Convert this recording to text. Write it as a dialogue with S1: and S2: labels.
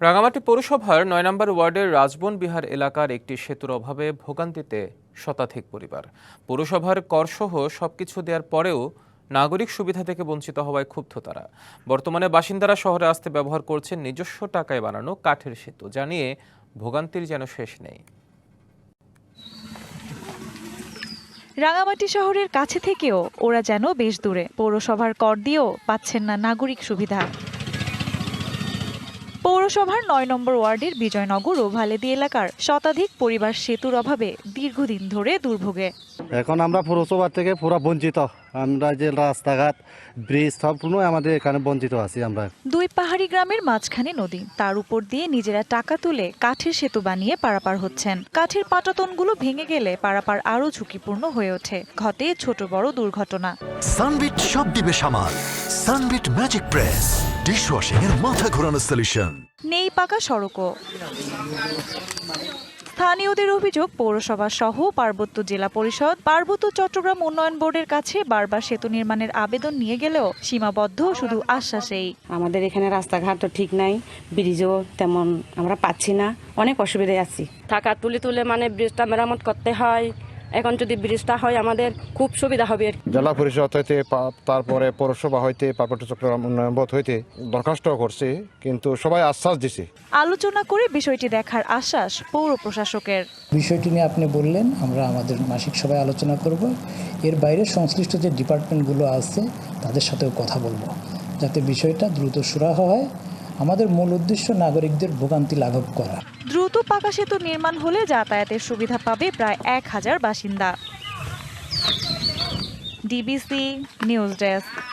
S1: রাঙামাটি পৌরসভার নয় নম্বর ওয়ার্ডের রাজবন বিহার এলাকার একটি সেতুর অভাবে ভোগান্তিতে শতাধিক পরিবার। পৌরসভার করসহ সবকিছু দেওয়ার পরেও নাগরিক সুবিধা থেকে বঞ্চিত হওয়ায় ক্ষুব্ধ তারা। বর্তমানে বাসিন্দারা শহরে আসতে ব্যবহার করছেন নিজস্ব টাকায় বানানো কাঠের সেতু জানিয়ে ভোগান্তির যেন শেষ নেই।
S2: রাঙামাটি শহরের কাছে থেকেও ওরা যেন বেশ দূরে। পৌরসভার কর দিয়েও পাচ্ছেন না নাগরিক সুবিধা। পৌরসভার নয় নম্বর ওয়ার্ডের বিজয়নগর ও ভালেদি এলাকার শতাধিক পরিবার সেতুর অভাবে দীর্ঘদিন ধরে দুর্ভোগে।
S3: এখন আমরা পৌরসভা থেকে পুরো বঞ্চিত। আমরা যে রাস্তাঘাট ব্রিজ সম্পূর্ণ আমাদের এখানে বঞ্চিত আছি আমরা।
S2: দুই পাহাড়ি গ্রামের মাঝখানে নদী। তার উপর দিয়ে নিজেরা টাকা তুলে কাঠের সেতু বানিয়ে পারাপার হচ্ছেন। কাঠের পাটাতনগুলো ভেঙে গেলে পারাপার আরও ঝুঁকিপূর্ণ হয়ে ওঠে। ঘটে ছোট বড় দুর্ঘটনা।
S4: সানবিট সব দিবে সামাল। Sunbit magic press. ডিশওয়াশিং এর মাথা ঘোরানো সলিউশন
S2: নেই পাকা সড়কও। স্থানীয়দের অভিযোগ পৌরসভা সহ পার্বত্য জেলা পরিষদ পার্বত্য চট্টগ্রাম উন্নয়ন বোর্ডের কাছে বারবার সেতু নির্মাণের আবেদন নিয়ে গেলেও সীমাবদ্ধ শুধু আশ্বাসেই।
S5: আমাদের এখানে রাস্তাঘাটও ঠিক নাই ব্রিজও তেমন আমরা পাচ্ছি না অনেক অসুবিধায় আছি।
S6: থাকা তুলে তুলে মানে ব্রিজটা মেরামত করতে হয় এখন যদি ব্রিজটা হয় আমাদের খুব সুবিধা হবে।
S7: জেলা পরিষদ হইতে তারপরে পৌরসভা হইতে পার্বত্য চট্টগ্রাম উন্নয়ন বোধ হইতে দরখাস্ত করছে কিন্তু সবাই আশ্বাস দিছে।
S2: আলোচনা করে বিষয়টি দেখার আশ্বাস পৌর প্রশাসকের।
S8: বিষয়টি নিয়ে আপনি বললেন আমরা আমাদের মাসিক সভায় আলোচনা করব। এর বাইরে সংশ্লিষ্ট যে ডিপার্টমেন্টগুলো আছে তাদের সাথেও কথা বলব যাতে বিষয়টা দ্রুত সুরাহ হয়। আমাদের মূল উদ্দেশ্য নাগরিকদের ভোগান্তি লাঘব করা।
S2: দ্রুত পাকা সেতু নির্মাণ হলে যাতায়াতের সুবিধা পাবে প্রায় এক হাজার বাসিন্দা। DBC news desk.